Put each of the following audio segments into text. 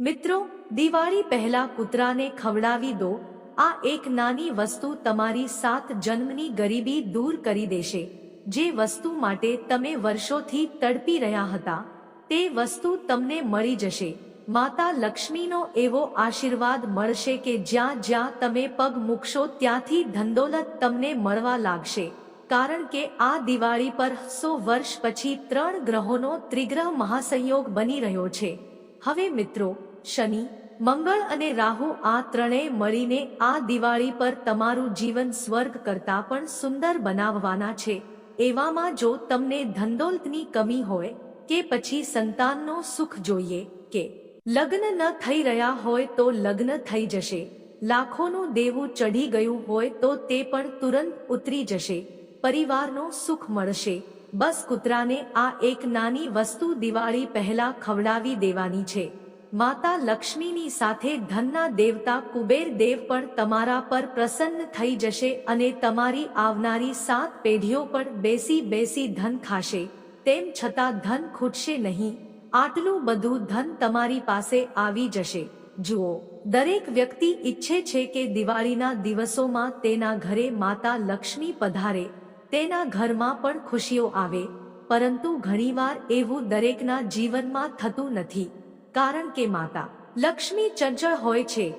મિત્રો, દિવાળી પહેલા કૂતરાને ખવડાવી દો. આ એક નાની વસ્તુ તમારી સાત જન્મની ગરીબી દૂર કરી દેશે. જે વસ્તુ માટે તમે વર્ષોથી તડપી રહ્યા હતા, તે વસ્તુ તમને મળી જશે. માતા લક્ષ્મીનો એવો આશીર્વાદ મળશે કે જ્યાં જ્યાં તમે પગ મૂકશો ત્યાંથી ધંદોલત તમને મળવા લાગશે. કારણ કે આ દિવાળી પર સો વર્ષ પછી ત્રણ ગ્રહોનો ત્રિગ્રહ મહાસંયોગ બની રહ્યો છે. હવે મિત્રો શનિ, મંગળ અને રાહુ આ ત્રણેય મળીને આ દિવાળી પર તમારું જીવન સ્વર્ગ કરતાં પણ સુંદર બનાવવાના છે. એવામાં જો તમને ધંદોલતની કમી હોય, કે પછી સંતાનનો સુખ જોઈએ, કે લગ્ન ન થઈ રહ્યા હોય તો લગ્ન થઈ જશે. લાખોનું દેવું ચઢી ગયું હોય તો તે પણ તુરંત ઉતરી જશે. પરિવારનો સુખ મળશે. બસ કૂતરાને આ એક નાની વસ્તુ દિવાળી પહેલા ખવડાવી દેવાની છે. માતા લક્ષ્મીની સાથે ધનના દેવતા કુબેર દેવ પણ તમારા પર પ્રસન્ન થઈ જશે અને તમારી આવનારી સાત પેઢીઓ પણ બેસી બેસી ધન ખાશે. તેમ છતાં ધન ખૂટશે નહીં. આટલું બધું ધન તમારી પાસે આવી જશે. જુઓ, દરેક વ્યક્તિ ઈચ્છે છે કે દિવાળીના દિવસોમાં તેના ઘરે માતા લક્ષ્મી પધારે. તેના ઘરમાં પણ ખુશીઓ આવે. પરંતુ ઘણીવાર એવું દરેકના જીવનમાં થતું નથી. કારણ કે માતા, લક્ષ્મી ચંચળ હોય છે.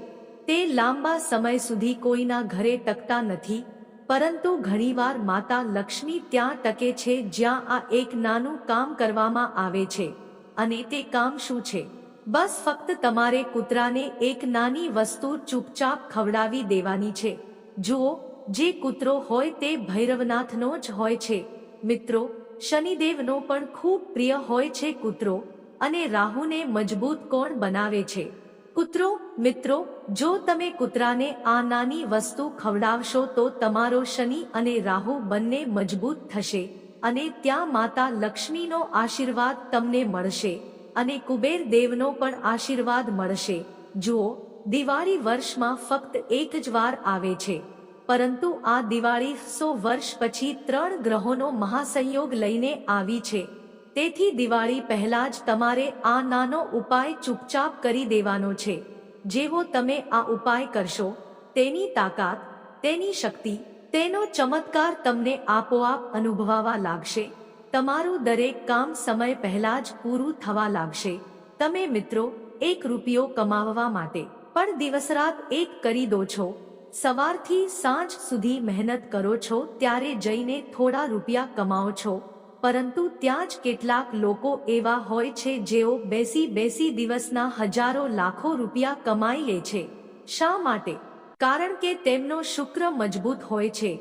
તે લાંબા સમય સુધી કોઈના ઘરે ટકતા નથી, પરંતુ ઘણીવાર માતા લક્ષ્મી ત્યાં ટકે છે જ્યાં આ એક નાનું કામ કરવામાં આવે છે. અને તે કામ શું છે? બસ ફક્ત તમારે કૂતરાને એક નાની વસ્તુ ચૂપચાપ ખવડાવી દેવાની છે. જુઓ, જે કૂતરો હોય તે ભૈરવનાથનો જ હોય છે. મિત્રો, શનિદેવનો પણ ખૂબ પ્રિય હોય છે કૂતરો. અને રાહુને મજબૂત કોણ બનાવે છે? કૂતરો, મિત્રો, જો તમે કૂતરાને આ નાની વસ્તુ ખવડાવશો તો તમારો શનિ અને રાહુ બંને મજબૂત થશે અને ત્યાં માતા લક્ષ્મીનો આશીર્વાદ તમને મળશે અને કુબેર દેવનો પણ આશીર્વાદ મળશે. જુઓ, દિવાળી વર્ષમાં ફક્ત એક જ વાર આવે છે. પરંતુ આ દિવાળી સો વર્ષ પછી ત્રણ ગ્રહોનો મહાસંયોગ લઈને આવી છે. તેથી દિવાળી પહેલા જ તમારે આ નાનો ઉપાય ચૂપચાપ કરી દેવાનો છે. જેવો તમે આ ઉપાય કરશો, તેની તાકાત, તેની શક્તિ, તેનો ચમત્કાર તમને આપોઆપ અનુભવાવા લાગશે. તમારું દરેક કામ સમય પહેલા જ પૂરું થવા લાગશે. તમે મિત્રો, એક રૂપિયો કમાવવા માટે પણ દિવસરાત એક કરી દો છો. સવારથી સાંજ સુધી મહેનત કરો છો, ત્યારે જઈને થોડા રૂપિયા કમાઓ છો. પરંતુ ત્યાં જ કેટલાક લોકો એવા હોય છે જેઓ બેસી બેસી દિવસના હજારો લાખો રૂપિયા કમાઈ લે છે. શા માટે? કારણ કે તેમનો શુક્ર મજબૂત હોય છે.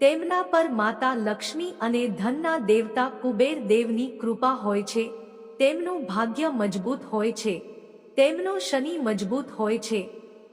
તેમના પર માતા લક્ષ્મી અને ધનના દેવતા કુબેર દેવની કૃપા હોય છે. તેમનું ભાગ્ય મજબૂત હોય છે. તેમનો શનિ મજબૂત હોય છે.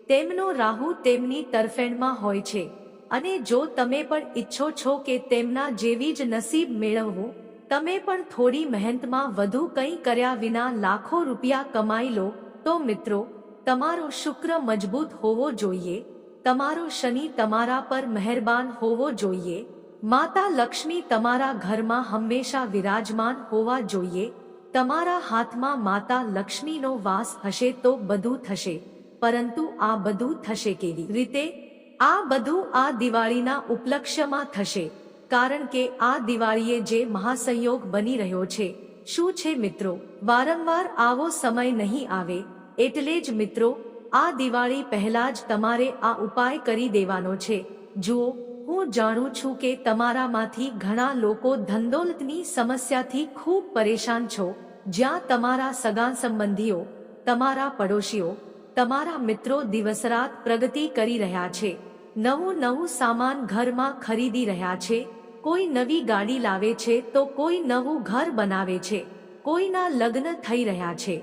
તેમનો રાહુ તેમની તરફેણમાં હોય છે. અને જો તમે પણ ઈચ્છો છો કે તેમના જેવી જ નસીબ મેળવવું તમે પણ થોડી મહેનતમાં વધુ કંઈ કર્યા વિના લાખો રૂપિયા કમાઈ લો, તો મિત્રો, તમારો શુક્ર મજબૂત હોવો જોઈએ, તમારો શનિ તમારા પર મહેરબાન હોવો જોઈએ, માતા લક્ષ્મી તમારા ઘરમાં હંમેશા વિરાજમાન હોવા જોઈએ, તમારા હાથમાં માતા લક્ષ્મીનો વાસ હશે તો બધું થશે, પરંતુ આ બધું થશે કેવી રીતે? આ બધું આ દિવાળીના ઉપલક્ષ્યમાં થશે. કારણ કે આ દિવાળીએ જે મહાસંયોગ બની રહ્યો છે, શું છે મિત્રો? વારંવાર આવો સમય નહીં આવે, એટલે જ મિત્રો, આ દિવાળી પહેલા જ તમારે આ ઉપાય કરી દેવાનો છે. જુઓ, હું જાણું છું કે તમારામાંથી ઘણા લોકો ધંદોલતની સમસ્યાથી ખૂબ પરેશાન છો. જ્યાં તમારા સગા સંબંધીઓ, તમારા પડોશીઓ, તમારા મિત્રો દિવસરાત પ્રગતિ કરી રહ્યા છે. નવું નવું સામાન ઘરમાં ખરીદી રહ્યા છે, કોઈ નવી ગાડી લાવે છે તો કોઈ નવું ઘર બનાવે છે, કોઈના લગ્ન થઈ રહ્યા છે.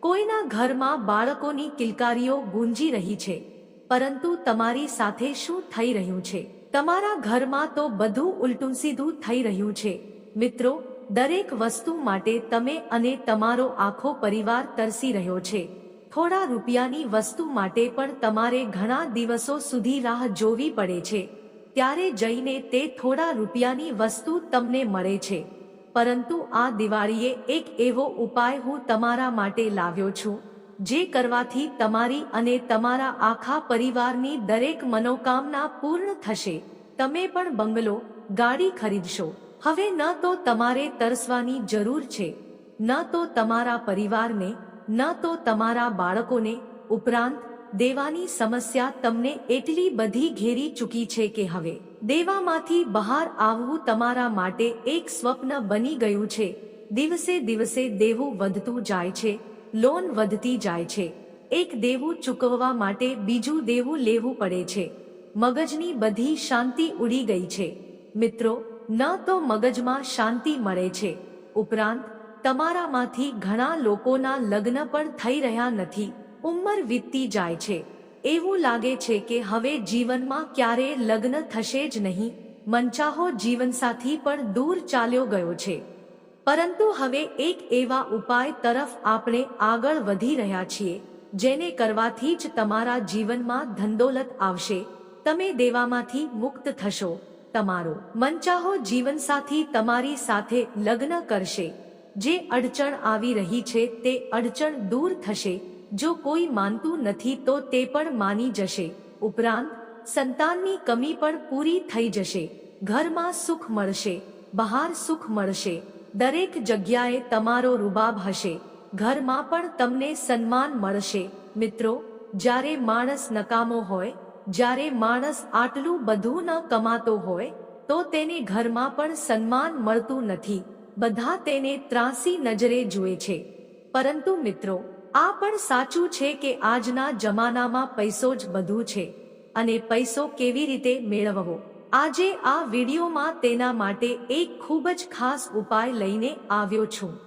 કોઈના ઘરમાં બાળકોની કિલકારીઓ ગુંજી રહી છે. પરંતુ તમારી સાથે શું થઈ રહ્યું છે? તમારા ઘરમાં તો બધું ઉલટું સીધું થઈ રહ્યું છે. મિત્રો, દરેક વસ્તુ માટે તમે અને તમારો આખો પરિવાર તરસી રહ્યો છે. થોડા રૂપિયાની વસ્તુ માટે પણ તમારે ઘણા દિવસો સુધી રાહ જોવી પડે છે. ત્યારે જઈને તે થોડા રૂપિયાની વસ્તુ તમને મળે છે. પરંતુ આ દિવાળીએ એક એવો ઉપાય હું તમારા માટે લાવ્યો છું, જે કરવાથી તમારી અને તમારા આખા પરિવારની દરેક મનોકામના પૂર્ણ થશે. તમે પણ બંગલો, ગાડી ખરીદશો. હવે ન તો તમારે તરસવાની જરૂર છે. ન તો તમારા પરિવારને ન તો તમારા બાળકોને ઉપરાંત દેવાની સમસ્યા તમને એટલી બધી ઘેરી ચૂકી છે કે હવે દેવામાંથી બહાર આવવું તમારા માટે એક સ્વપ્ન બની ગયું છે. દિવસે દિવસે દેવું વધતું જાય છે, લોન વધતી જાય છે. એક દેવું ચૂકવવા માટે બીજું દેવું લેવું પડે છે. મગજની બધી શાંતિ ઉડી ગઈ છે. મિત્રો, ન તો મગજમાં શાંતિ મળે છે. ઉપરાંત તમારામાંથી ઘણા લોકોના લગ્ન પણ થઈ રહ્યા નથી. ઉંમર વીતતી જાય છે. એવું લાગે છે કે હવે જીવનમાં ક્યારે લગ્ન થશે જ નહીં. મનચાહો જીવનસાથી પણ દૂર ચાલ્યો ગયો છે. પરંતુ હવે એક એવા ઉપાય તરફ આપણે આગળ વધી રહ્યા છીએ, જેને કરવાથી જ તમારા જીવનમાં ધંદોલત આવશે. તમે દેવામાંથી મુક્ત થશો. તમારો મનચાહો જીવનસાથી તમારી સાથે લગ્ન કરશે. જે અડચણ આવી રહી છે તે અડચણ દૂર થશે. જો કોઈ માનતું નથી તો તે પણ માની જશે. ઉપરાંત, સંતાનની કમી પણ પૂરી થઈ જશે. ઘરમાં સુખ મળશે. બહાર સુખ મળશે. દરેક જગ્યાએ તમારો રૂબાબ હશે. ઘરમાં પણ તમને સન્માન મળશે. મિત્રો, જ્યારે માણસ નકામો હોય, જ્યારે માણસ આટલું બધું ન કમાતો હોય, તો તેને ઘરમાં પણ સન્માન મળતું નથી. બધા તેને ત્રાસી નજરે જુએ છે. પરંતુ મિત્રો, આ પણ સાચું છે કે આજના જમાનામાં પૈસો જ બધું છે અને પૈસો કેવી રીતે મેળવવો? આજે આ વિડીયોમાં તેના માટે એક ખૂબ જ ખાસ ઉપાય લઈને આવ્યો છું.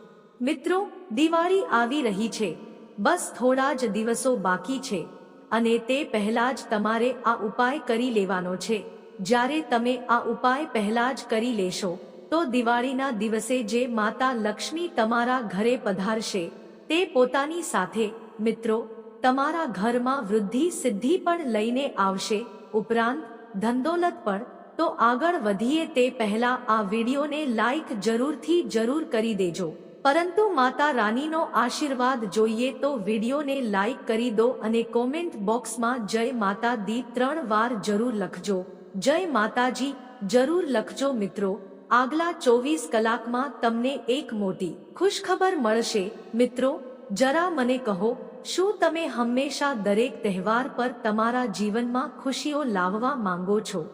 મિત્રો, દિવાળી આવી રહી છે. બસ થોડા જ દિવસો બાકી છે અને તે પહેલા જ તમારે આ ઉપાય કરી લેવાનો છે. જ્યારે તમે આ ઉપાય પહેલા જ કરી લેશો તો દિવાળીના દિવસે જે માતા લક્ષ્મી તમારા ઘરે પધારશે, તે પોતાની સાથે, મિત્રો, તમારા ઘરમાં વૃદ્ધિ સિદ્ધિ પણ લઈને આવશે. ઉપરાંત ધંદોલત પણ, તો આગળ વધીએ તે પહેલા આ વિડીયોને લાઈક જરૂરથી જરૂર કરી દેજો. પરંતુ માતા રાનીનો આશીર્વાદ જોઈએ તો વિડીયોને લાઈક કરી દો અને કોમેન્ટ બોક્સમાં જય માતા દી ત્રણ વાર જરૂર લખજો. જય માતાજી, જરૂર લખજો મિત્રો. આગલા ચોવીસ કલાકમાં તમને એક મોટી ખુશખબર મળશે. મિત્રો, જરા મને કહો, શું તમે હંમેશા દરેક તહેવાર પર તમારા જીવનમાં ખુશીઓ લાવવા માંગો છો?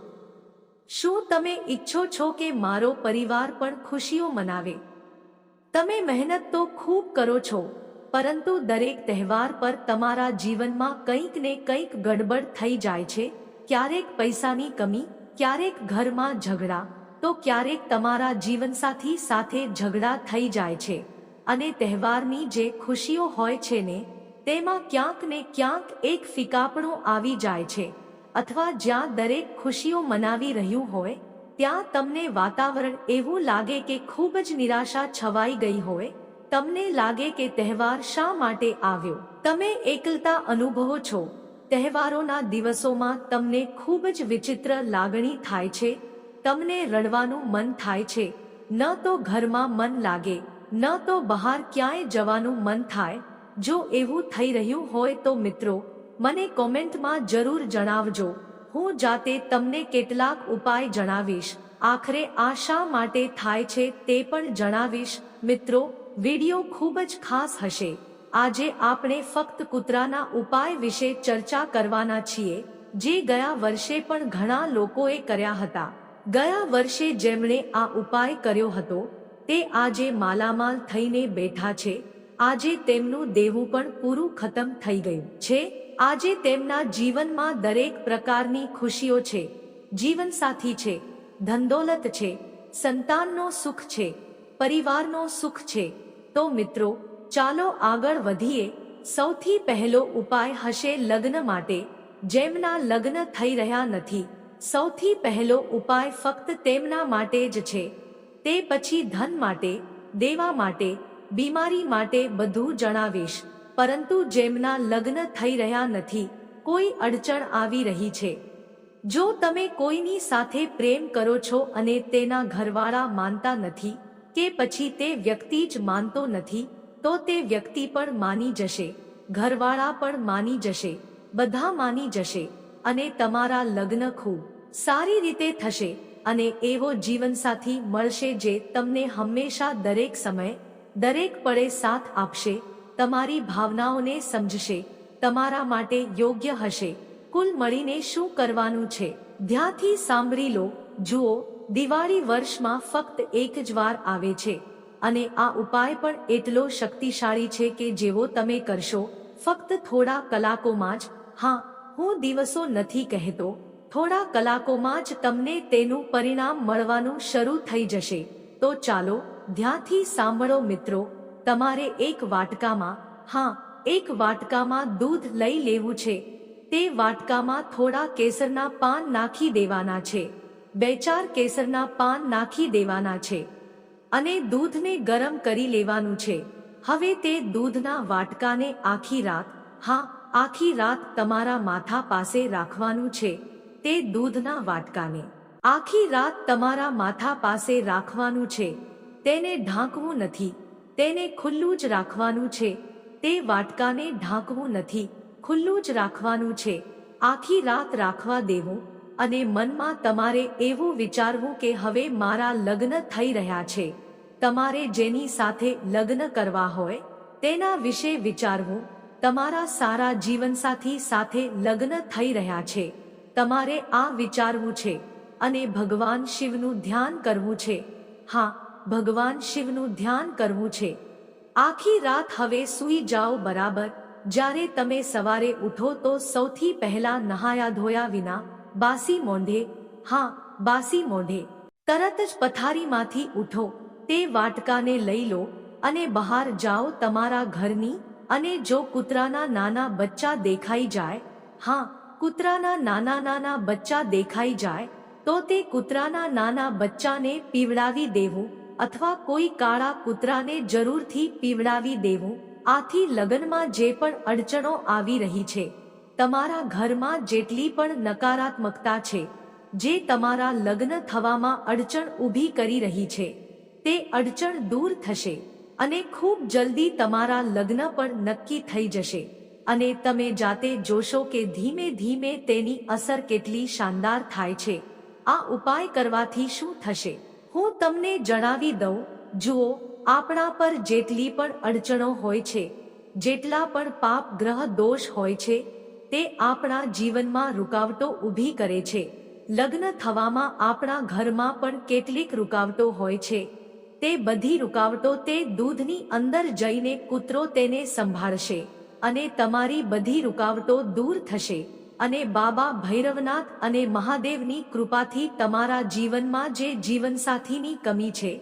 શું તમે ઈચ્છો છો કે મારો પરિવાર પણ ખુશીઓ મનાવે? તમે મહેનત તો ખૂબ કરો છો, પરંતુ દરેક તહેવાર પર તમારા જીવનમાં કંઈક ને કંઈક ગડબડ થઈ જાય છે. ક્યારેક પૈસાની કમી, ક્યારેક ઘરમાં ઝઘડા તો ક્યારેક તમારા જીવનસાથી સાથે ઝઘડા થઈ જાય છે. અને તહેવારની જે ખુશીઓ હોય છે ને, તેમાં ક્યાંક ને ક્યાંક એક ફિકાપણું આવી જાય છે. અથવા જ્યાં દરેક ખુશીઓ મનાવી રહ્યું હોય, ત્યાં તમને વાતાવરણ એવું લાગે કે ખૂબ જ નિરાશા છવાઈ ગઈ હોય. તમને લાગે કે તહેવાર શા માટે આવ્યો? તમે એકલતા અનુભવો છો. તહેવારોના દિવસોમાં તમને ખૂબ જ વિચિત્ર લાગણી થાય છે. તમને રડવાનું મન થાય છે. ન તો ઘરમાં મન લાગે, ન તો બહાર ક્યાંય જવાનું મન થાય. જો એવું થઈ રહ્યું હોય તો મિત્રો, મને કોમેન્ટમાં જરૂર જણાવજો. હું જાતે તમને કેટલાક ઉપાય જણાવીશ. આખરે આ શા માટે થાય છે તે પણ જણાવીશ. મિત્રો, વિડિયો ખૂબ જ ખાસ હશે. આજે આપણે ફક્ત કૂતરાના ઉપાય વિશે ચર્ચા કરવાના છીએ, જે ગયા વર્ષે પણ ઘણા લોકોએ કર્યા હતા. ગયા વર્ષે જેમણે આ ઉપાય કર્યો હતો, તે આજે માલામાલ થઈને બેઠા છે. આજે તેમનું દેવું પણ પૂરું ખતમ થઈ ગયું છે. આજે તેમના જીવનમાં દરેક પ્રકારની ખુશીઓ છે. જીવનસાથી છે. ધંદોલત છે. સંતાનનો સુખ છે. પરિવારનો સુખ છે. તો મિત્રો, ચાલો આગળ વધીએ. સૌથી પહેલો ઉપાય હશે લગ્ન માટે. જેમના લગ્ન થઈ રહ્યા નથી સૌથી પહેલો ઉપાય ફક્ત તેમના માટે જ છે. તે પછી ધન માટે, દેવા માટે, બીમારી માટે બધું જણાવીશ. પરંતુ જેમના લગ્ન થઈ રહ્યા નથી, કોઈ અડચણ આવી રહી છે. જો તમે કોઈની સાથે પ્રેમ કરો છો અને તેના ઘરવાળા માનતા નથી કે પછી તે વ્યક્તિ જ માનતો નથી, તો તે વ્યક્તિ પણ માની જશે, ઘરવાળા પણ માની જશે, બધા માની જશે, અને તમારા લગ્ન ખૂબ સારી રીતે થશે અને એવો જીવનસાથી મળશે જે તમને હંમેશા દરેક સમય, દરેક પળે સાથ આપશે, તમારી ભાવનાઓને સમજશે, તમારા માટે યોગ્ય હશે. કુલ મળીને શું કરવાનું છે? ધ્યાથી સાંભળી લો. જુઓ, દિવાળી વર્ષમાં ફક્ત એક જ વાર આવે છે અને આ ઉપાય પણ એટલો શક્તિશાળી છે કે જેવો તમે કરશો, ફક્ત થોડા કલાકોમાં જ. હા, હું દિવસો નથી કહેતો થોડા કલાકોમાં જ તમને તેનું પરિણામ મળવાનું શરૂ થઈ જશે. તો ચાલો, ધ્યાનથી સાંભળો મિત્રો, તમારે એક વાટકામાં, હા, એક વાટકામાં દૂધ લઈ લેવું છે. તે વાટકામાં થોડા કેસરના પાન નાખી દેવાના છે. બે ચાર કેસરના પાન નાખી દેવાના છે. અને દૂધને ગરમ કરી લેવાનું છે. હવે તે દૂધના વાટકાને આખી રાત, હા, આખી રાત તમારા માથા પાસે રાખવાનું છે. તે દૂધના વાટકાને. આખી રાત તમારા માથા પાસે રાખવાનું છે. તેને ઢાંકવું નથી. તેને ખુલ્લું જ રાખવાનું છે. તે વાટકાને ઢાંકવું નથી. ખુલ્લું જ રાખવાનું છે. આખી રાત રાખવા દેવું અને મનમાં તમારે એવું વિચારવું કે હવે મારા લગ્ન થઈ રહ્યા છે. તમારે જેની સાથે લગ્ન કરવા હોય, તેના વિશે વિચારવું. તમારા સારા જીવનસાથી સાથે લગ્ન થઈ રહ્યા છે. તમારે આ વિચારવું છે અને ભગવાન શિવનું ધ્યાન કરવું છે. હા, ભગવાન શિવનું ધ્યાન કરવું છે. આખી રાત હવે સૂઈ જાઓ બરાબર. જ્યારે તમે સવારે ઉઠો તો સૌથી પહેલા નહાયા ધોયા વિના બાસી મોંઢે, હા, બાસી મોંઢે, તરત જ પથારીમાંથી ઉઠો, તે વાટકાને લઈ લો અને બહાર જાઓ તમારા ઘરની અને જો કૂતરાના નાના બચ્ચા દેખાઈ જાય, હા કૂતરાના નાના નાના બચ્ચા દેખાઈ જાય, તો તે કૂતરાના નાના બચ્ચાને પીવડાવી દેવું અથવા કોઈ કાળા કૂતરાને જરૂરથી પીવડાવી દેવું. આથી લગ્નમાં જે પણ અડચણો આવી રહી છે, તમારા ઘરમાં જેટલી પણ નકારાત્મકતા છે, જે તમારા લગ્ન થવામાં અડચણ ઊભી કરી રહી છે, તે અડચણ દૂર થશે અને ખૂબ જલ્દી તમારા લગ્ન પણ નક્કી થઈ જશે. અને તમે જાતે જોશો કે ધીમે ધીમે તેની અસર કેટલી શાનદાર થાય છે. આ ઉપાય કરવાથી શું થશે? હું તમને જણાવી દઉં. જુઓ, આપણા પર જેટલી પણ અડચણો હોય છે, જેટલા પણ પાપ ગ્રહ દોષ હોય છે, તે આપણા જીવનમાં રૂકાવટો ઊભી કરે છે. લગ્ન થવામાં આપણા ઘરમાં પણ કેટલીક રૂકાવટો હોય છે. તે બધી રૂકાવટો તે દૂધની અંદર જઈને કૂતરો તેને સંભાળશે. અને તમારી બધી રૂકાવટો દૂર થશે. અને બાબા ભૈરવનાથ અને મહાદેવની કૃપાથી તમારા જીવનમાં જે જીવનસાથીની કમી છે,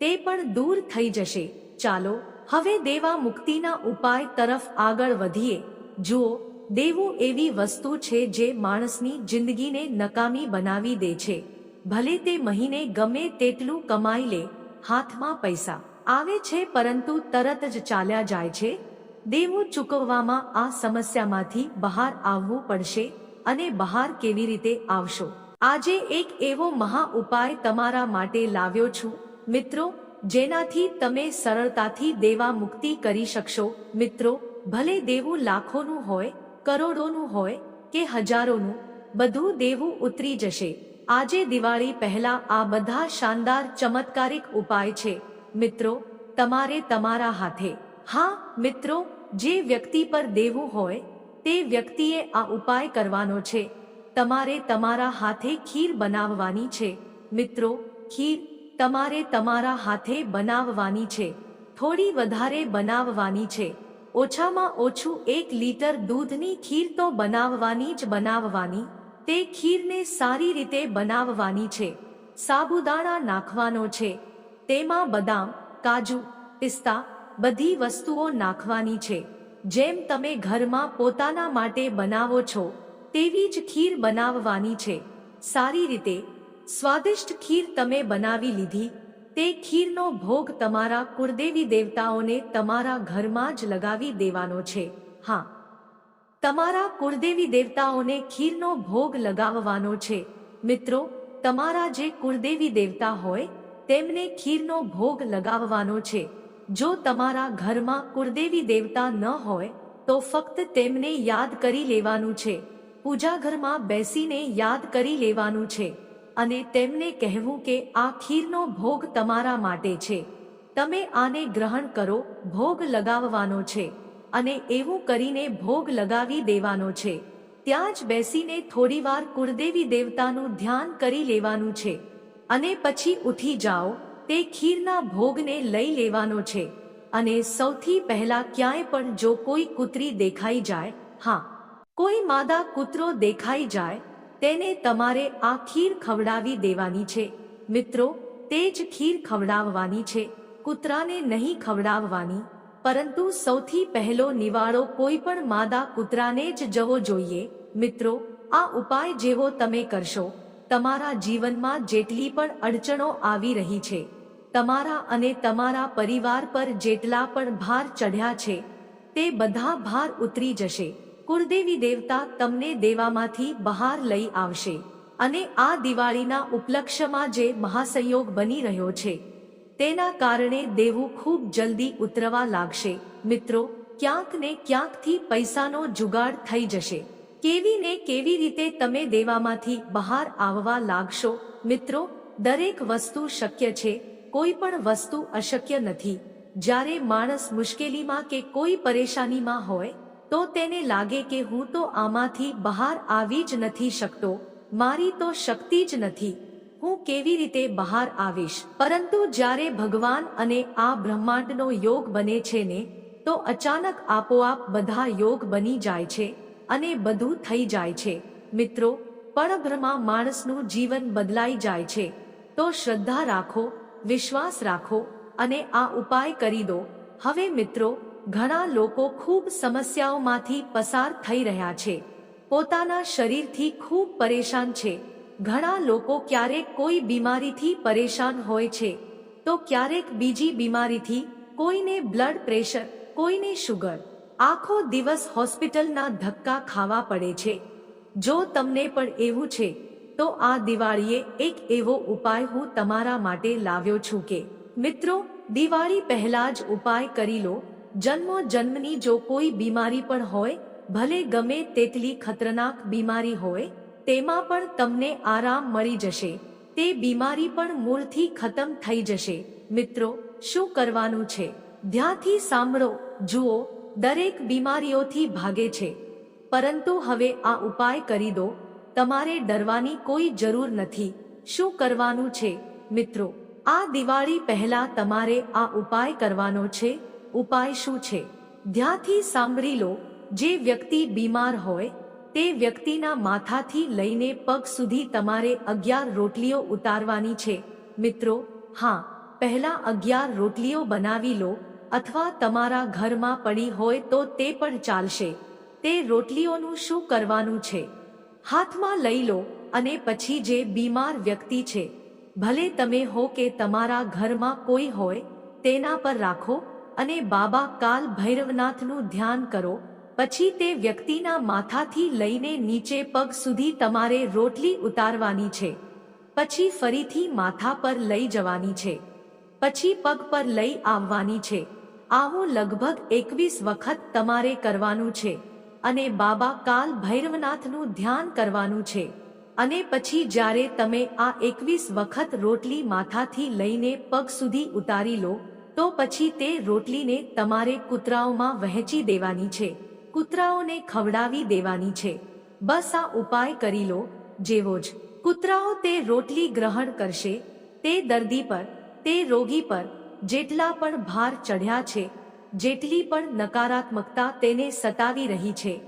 તે પણ દૂર થઈ જશે. ચાલો, હવે દેવા મુક્તિના ઉપાય તરફ આગળ વધીએ. જુઓ, દેવું એવી વસ્તુ છે જે માણસની જિંદગીને નકામી બનાવી દે છે. ભલે તે મહિને ગમે તેટલું કમાઈ લે, હાથમાં પૈસા આવે છે પરંતુ તરત જ ચાલ્યા જાય છે. દેવું ચૂકવવામાં આ સમસ્યામાંથી બહાર આવવું પડશે અને બહાર કેવી રીતે આવશો? આજે એક એવો મહા ઉપાય તમારા માટે લાવ્યો છું. મિત્રો, જેનાથી તમે સરળતાથી દેવા મુક્તિ કરી શકશો. મિત્રો, ભલે દેવું લાખોનું હોય, કરોડોનું હોય કે હજારોનું, બધું દેવું ઉતરી જશે. આજે દિવાળી પહેલા આ બધા શાનદાર ચમત્કારિક ઉપાય છે. મિત્રો, તમારે તમારા હાથે હા, મિત્રો, જે વ્યક્તિ પર દેવું હોય, તે વ્યક્તિએ આ ઉપાય કરવાનો છે. તમારે તમારા હાથે ખીર બનાવવાની છે. મિત્રો, ખીર તમારે તમારા હાથે બનાવવાની છે. થોડી વધારે બનાવવાની છે. ઓછામાં ઓછું એક લીટર દૂધની ખીર તો બનાવવાની જ બનાવવાની, તે ખીરને સારી રીતે બનાવવાની છે. સાબુદાણા નાખવાનો છે. તેમાં બદામ, કાજુ, પિસ્તા બધી વસ્તુઓ નાખવાની છે. જેમ તમે ઘરમાં પોતાના માટે બનાવો છો, તેવી જ ખીર બનાવવાની છે. સારી રીતે, સ્વાદિષ્ટ ખીર તમે બનાવી લીધી, તે ખીરનો ભોગ તમારા કુળદેવી દેવતાઓને તમારા ઘરમાં જ લગાવી દેવાનો છે. હા. તમારા કુળદેવી દેવતાઓને ખીરનો ભોગ લગાવવાનો છે. મિત્રો, તમારા જે કુળદેવી દેવતા હોય, તેમને ખીરનો ભોગ લગાવવાનો છે. જો તમારા ઘરમાં કુળદેવી દેવતા ન હોય, તો ફક્ત તેમને યાદ કરી લેવાનું છે. પૂજાઘરમાં બેસીને યાદ કરી લેવાનું છે. અને તેમને કહેવું કે આ ખીરનો ભોગ તમારા માટે છે. તમે આને ગ્રહણ કરો, ભોગ લગાવવાનો છે. અને એવું કરીને ભોગ લગાવી દેવાનો છે. ત્યાં જ બેસીને થોડીવાર કુળદેવી દેવતાનું ધ્યાન કરી લેવાનું છે. અને પછી ઉઠી જાઓ તે ખીરના ભોગને લઈ લેવાનો છે. અને સૌથી પહેલા ક્યાંય પણ જો કોઈ કૂતરી દેખાઈ જાય, હા, કોઈ માદા કૂતરો દેખાઈ જાય, તેને તમારે આ ખીર ખવડાવી દેવાની છે. મિત્રો, તે જ ખીર ખવડાવવાની છે. કૂતરાને નહીં ખવડાવવાની, પરંતુ સૌથી પહેલો નિવાળો કોઈ પણ માદા કૂતરાને જ જવો જોઈએ. મિત્રો, આ ઉપાય જેવો તમે કરશો, તમારા જીવનમાં જેટલી પણ અડચણો આવી રહી છે. તમારા અને તમારા પરિવાર પર જેટલા પણ ભાર ચઢ્યા છે, તે બધા ભાર ઉતરી જશે. કુળદેવી દેવતા તમને દેવામાંથી બહાર લઈ આવશે અને આ દિવાળીના ઉપલક્ષ્યમાં જે મહાસંયોગ બની રહ્યો છે, તેના કારણે દેવું ખૂબ જલ્દી ઉતરવા લાગશે. મિત્રો, ક્યાંક ને ક્યાંકથી પૈસાનો જુગાડ થઈ જશે. કેવી ને કેવી રીતે તમે દેવામાંથી બહાર આવવા લાગશો? મિત્રો, દરેક વસ્તુ શક્ય છે. કોઈ પણ વસ્તુ અશક્ય નથી. જ્યારે માણસ મુશ્કેલીમાં કે કોઈ પરેશાનીમાં હોય, તો તેને લાગે કે હું તો આમાંથી બહાર આવી જ નથી શકતો, મારી તો શક્તિ જ નથી. હું કેવી રીતે બહાર આવીશ? પરંતુ જ્યારે ભગવાન અને આ બ્રહ્માંડનો યોગ બને છે ને, તો અચાનક આપોઆપ બધા યોગ બની જાય છે અને બધું થઈ જાય છે. મિત્રો પરબ્રહ્મા માણસનું જીવન બદલાઈ જાય છે. તો શ્રદ્ધા રાખો વિશ્વાસ રાખો અને આ ઉપાય કરી દો. હવે મિત્રો, ઘણા લોકો ખૂબ સમસ્યાઓમાંથી પસાર થઈ રહ્યા છે. પોતાના શરીરથી ખૂબ પરેશાન છે. ઘણા લોકો ક્યારેક કોઈ બીમારીથી પરેશાન હોય છે. તો ક્યારેક બીજી બીમારીથી કોઈને બ્લડ પ્રેશર, કોઈને શુગર. આખો દિવસ હોસ્પિટલના ધક્કા ખાવા પડે છે. જો તમને પણ એવું છે તો આ દિવાળીએ એક એવો ઉપાય હું તમારા માટે લાવ્યો છું કે, મિત્રો, દિવાળી પહેલા જ ઉપાય કરી લો. જન્મો જન્મની જો કોઈ બીમારી પણ હોય, ભલે ગમે તેટલી ખતરનાક બીમારી હોય, તેમાં પણ તમને આરામ મળી જશે. તે બીમારી પણ મૂળથી ખતમ થઈ જશે. મિત્રો, શું કરવાનું છે? ધ્યાનથી સાંભળો. જુઓ, દરેક બીમારીઓથી ભાગે છે. પરંતુ હવે આ ઉપાય કરી દો. તમારે ડરવાની કોઈ જરૂર નથી. શું કરવાનું છે? મિત્રો, આ દિવાળી પહેલા તમારે આ ઉપાય કરવાનો છે. ઉપાય શું છે? ધ્યાથી સાંભળી લો, જે વ્યક્તિ બીમાર હોય, તે વ્યક્તિના માથાથી લઈને પગ સુધી તમારે અગિયાર રોટલીઓ ઉતારવાની છે. મિત્રો, હા, પહેલા અગિયાર રોટલીઓ બનાવી લો, અથવા તમારા ઘરમાં પડી હોય તો તે પણ ચાલશે. તે રોટલીઓનું શું કરવાનું છે? હાથમાં લઈ લો અને પછી જે બીમાર વ્યક્તિ છે, ભલે તમે હો કે તમારા ઘરમાં કોઈ હોય, તેના પર રાખો અને બાબા કાલ ભૈરવનાથનું ધ્યાન કરો, પછી તે વ્યક્તિના માથાથી લઈને નીચે પગ સુધી તમારે રોટલી ઉતારવાની છે, પછી ફરીથી માથા પર લઈ જવાની છે, પછી પગ પર લઈ આવવાની છે, આવું લગભગ એકવીસ વખત તમારે કરવાનું છે. અને બાબા કાલ ભૈરવનાથનું ધ્યાન કરવાનું છે. અને પછી જ્યારે તમે આ એકવીસ વખત રોટલી માથાથી લઈને પગ સુધી ઉતારી લો, તો પછી તે રોટલીને તમારે કૂતરાઓમાં વહેંચી દેવાની છે. કૂતરાઓને ખવડાવી દેવાની છે. બસ આ ઉપાય કરી લો, જેવો જ. કૂતરાઓ તે રોટલી ગ્રહણ કરશે, તે દર્દી પર, તે રોગી પર, જેટલા પણ ભાર ચઢ્યા છે જેટલી પણ નકારાત્મકતા તેને સતાવી રહી છે,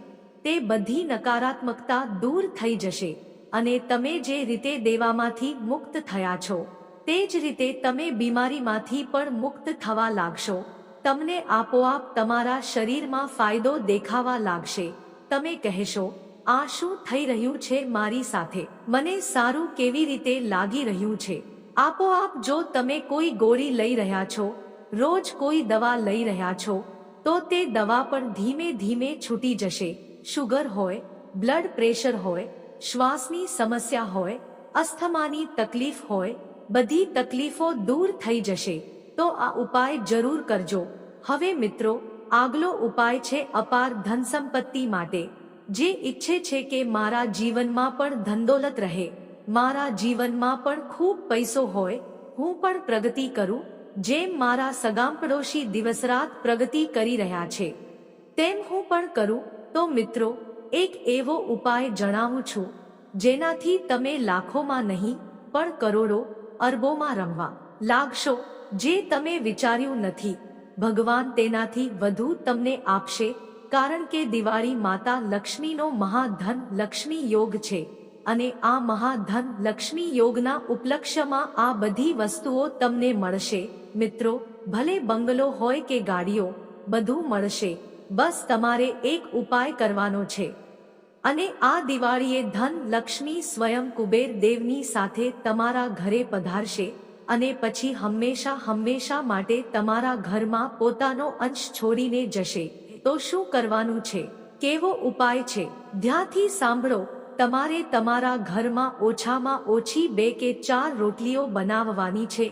તે બધી નકારાત્મકતા દૂર થઈ જશે અને તમે જે રીતે દેવામાંથી મુક્ત થયા છો, તે જ રીતે તમે બીમારીમાંથી પણ મુક્ત થવા લાગશો. તમને આપોઆપ તમારા શરીરમાં ફાયદો દેખાવા લાગશે. તમે કહેશો, આ શું થઈ રહ્યું છે મારી સાથે? મને સારું કેવી રીતે લાગી રહ્યું છે? આપોઆપ જો તમે કોઈ ગોળી લઈ રહ્યા છો રોજ કોઈ દવા લઈ રહ્યા છો, તો તે દવા પણ ધીમે ધીમે છૂટી જશે. શુગર હોય, બ્લડ પ્રેશર હોય, શ્વાસની સમસ્યા હોય, અસ્થમાની તકલીફ હોય, બધી તકલીફો દૂર થઈ જશે. તો આ ઉપાય જરૂર કરજો. હવે મિત્રો, આગલો ઉપાય છે અપાર ધન સંપત્તિ માટે. જે ઈચ્છે છે કે મારા જીવનમાં પણ ધનદોલત રહે. મારા જીવનમાં પણ ખૂબ પૈસો હોય, હું પણ પ્રગતિ કરું જેમ મારા સગામ પડોશી દિવસરાત પ્રગતિ કરી રહ્યા છે. તેમ હું પણ કરું, તો મિત્રો, એક એવો ઉપાય જણાવું છું, જેનાથી તમે લાખોમાં નહીં, પણ કરોડો અરબોમાં રમવા લાગશો, જે તમે વિચાર્યું નથી. ભગવાન તેનાથી વધુ તમને આપશે, કારણ કે દિવાળી માતા લક્ષ્મીનો મહાધન લક્ષ્મી યોગ છે. અને આ મહાધન લક્ષ્મી યોગના ઉપલક્ષ્યમાં આ બધી વસ્તુઓ તમને મળશે. મિત્રો, ભલે બંગલો હોય કે ગાડીઓ, બધું મળશે. બસ તમારે એક ઉપાય કરવાનો છે. અને આ દિવાળીએ ધન લક્ષ્મી સ્વયં કુબેર દેવની સાથે તમારા ઘરે પધારશે અને પછી હંમેશા હંમેશા માટે તમારા ઘરમાં પોતાનો અંશ છોડીને જશે. તો શું કરવાનું છે? કેવો ઉપાય છે? ધ્યાથી સાંભળો. તમારે તમારા ઘરમાં ઓછામાં ઓછી બે કે ચાર રોટલીઓ બનાવવાની છે.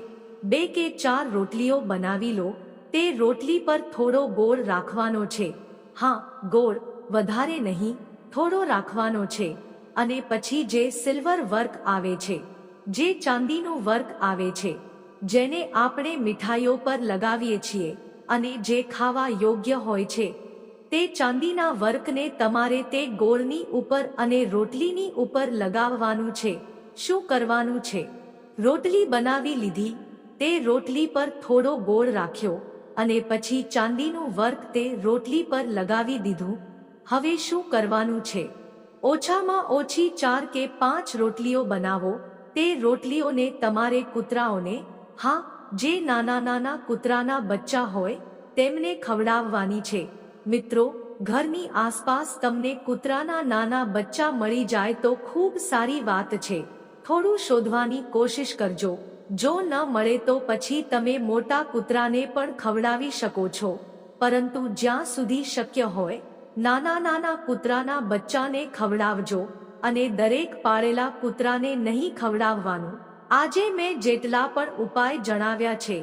બે કે ચાર રોટલીઓ બનાવી લો. તે રોટલી પર થોડો ગોળ રાખવાનો છે. હા, ગોળ, વધારે નહીં, થોડો રાખવાનો છે. અને પછી જે સિલ્વર વર્ક આવે છે, જે ચાંદીનું વર્ક આવે છે, જેને આપણે મીઠાઈઓ પર લગાવીએ છીએ અને જે ખાવા યોગ્ય હોય છે તે ચાંદીના વર્કને તમારે તે ગોળની ઉપર અને રોટલીની ઉપર લગાવવાનું છે. શું કરવાનું છે? રોટલી બનાવી લીધી, તે રોટલી પર થોડો ગોળ રાખ્યો અને પછી ચાંદીનું વર્ક તે રોટલી પર લગાવી દીધું. હવે શું કરવાનું છે? ઓછામાં ઓછી ચાર કે પાંચ રોટલીઓ બનાવો. તે રોટલીઓને તમારે કૂતરાઓને, હા, જે નાના નાના કૂતરાના બચ્ચા હોય, તેમને ખવડાવવાની છે. મિત્રો, ઘરની આસપાસ તમને કૂતરાના નાના બચ્ચા મળી જાય તો ખૂબ સારી વાત છે. થોડું શોધવાની કોશિશ કરજો. જો ન મળે તો પછી તમે મોટા કૂતરાને પણ ખવડાવી શકો છો. પરંતુ જ્યાં સુધી શક્ય હોય, નાના નાના કૂતરાના બચ્ચાને ખવડાવજો અને દરેક પાળેલા કૂતરાને નહીં ખવડાવવાનું. આજે મેં જેટલા પણ ઉપાય જણાવ્યા છે,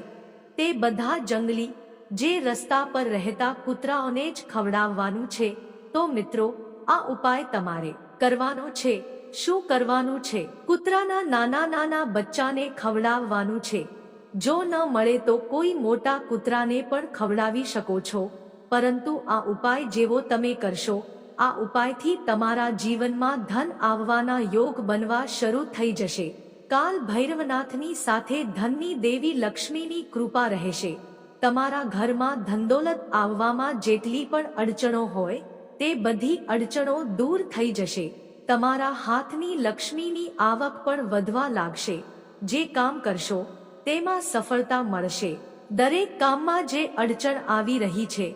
તે બધા જંગલી જે રસ્તા પર રહેતા કૂતરાઓને જ ખવડાવવાનું છે. તો મિત્રો, આ ઉપાય તમારે કરવાનો છે. શું કરવાનું છે? કૂતરાના નાના નાના બચ્ચાને ખવડાવવાનું છે. જો ન મળે તો કોઈ મોટા કૂતરાને પણ ખવડાવી શકો છો. પરંતુ આ ઉપાય જેવો તમે કરશો, આ ઉપાયથી તમારા જીવનમાં ધન આવવાના યોગ બનવા શરૂ થઈ જશે. કાલ ભૈરવનાથની સાથે ધનની દેવી લક્ષ્મીની કૃપા રહેશે. તમારા ઘરમાં ધંદોલત આવવામાં જેટલી પણ અડચણો હોય, તે બધી અડચણો દૂર થઈ જશે. તમારા હાથની લક્ષ્મીની આવક પણ વધવા લાગશે. જે કામ કરશો, તેમાં સફળતા મળશે. દરેક કામમાં જે અડચણ આવી રહી છે,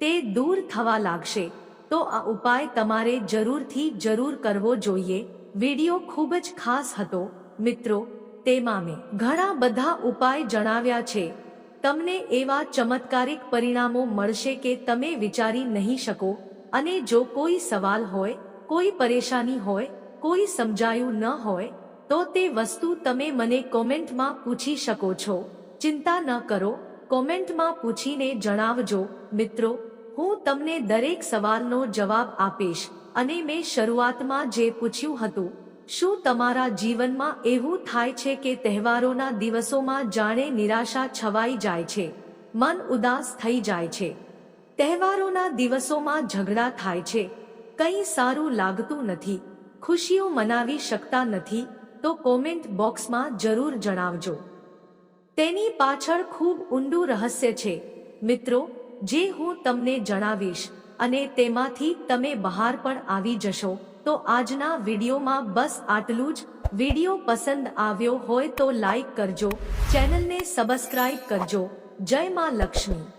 તે દૂર થવા લાગશે. તો આ ઉપાય તમારે જરૂરથી જરૂર કરવો જોઈએ. વિડિયો ખૂબ જ ખાસ હતો. મિત્રો, તેમાં મેં ઘણા બધા ઉપાય જણાવ્યા છે. તમને એવા ચમત્કારિક પરિણામો મળશે કે તમે વિચારી નહીં શકો અને જો કોઈ સવાલ હોય, કોઈ પરેશાની હોય, કોઈ સમજાયું ન હોય, તો તે વસ્તુ તમે મને કોમેન્ટમાં પૂછી શકો છો. ચિંતા ન કરો, કોમેન્ટમાં પૂછીને જણાવજો, મિત્રો, હું તમને દરેક સવાલનો જવાબ આપીશ અને મેં શરૂઆતમાં જે પૂછ્યું હતું શું તમારા જીવનમાં એવું થાય છે કે તહેવારોના દિવસોમાં જાણે નિરાશા છવાઈ જાય છે, મન ઉદાસ થઈ જાય છે? તહેવારોના દિવસોમાં ઝઘડા થાય છે, કંઈ સારું લાગતું નથી, ખુશીઓ મનાવી શકતા નથી, તો કોમેન્ટ બોક્સમાં જરૂર જણાવજો. તેની પાછળ ખૂબ ઊંડું રહસ્ય છે. મિત્રો, જે હું તમને જણાવીશ અને તેમાંથી તમે બહાર પણ આવી જશો તો આજના વિડીયોમાં બસ આટલું જ. વીડિયો પસંદ આવ્યો હોય તો લાઈક કરજો. ચેનલને સબસ્ક્રાઈબ કરજો. જય માં લક્ષ્મી.